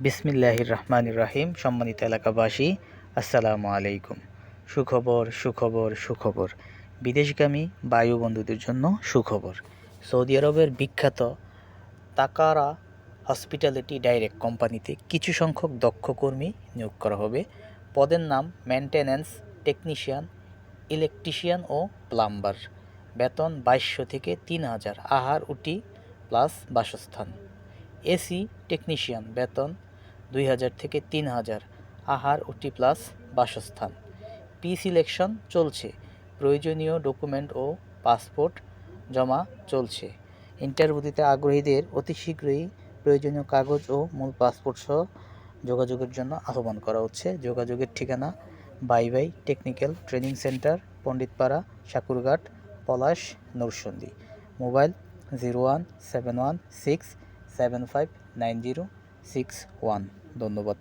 বিসমিল্লাহির রহমানির রাহিম, সম্মানিত এলাকাবাসী, আসসালামু আলাইকুম। সুখবর সুখবর সুখবর। বিদেশগামী বায়ু বন্ধুদের জন্য সুখবর। সৌদি আরবের বিখ্যাত তাকারা হসপিটালিটি ডাইরেক্ট কোম্পানিতে কিছু সংখ্যক দক্ষ কর্মী নিয়োগ করা হবে। পদের নাম মেনটেন্যান্স টেকনিশিয়ান, ইলেকট্রিশিয়ান ও প্লাম্বার। বেতন বাইশশো থেকে তিন হাজার আহার, উটি, প্লাস বাসস্থান। এসি, টেকনিশিয়ান, বেতন দুই হাজার থেকে তিন হাজার, আহার ওটি প্লাস বাসস্থান। পি সিলেকশন চলছে, প্রয়োজনীয় ডকুমেন্ট ও পাসপোর্ট জমা চলছে। ইন্টারভিউ দিতে আগ্রহীদের অতি শীঘ্রই প্রয়োজনীয় কাগজ ও মূল পাসপোর্ট সহ যোগাযোগের জন্য আহ্বান করা হচ্ছে। যোগাযোগের ঠিকানা বাই by technical training center, Panditpara, Sakurghat, Palash, Narsingdi. Mobile zero one seven one six seven five nine zero six one. ধন্যবাদ।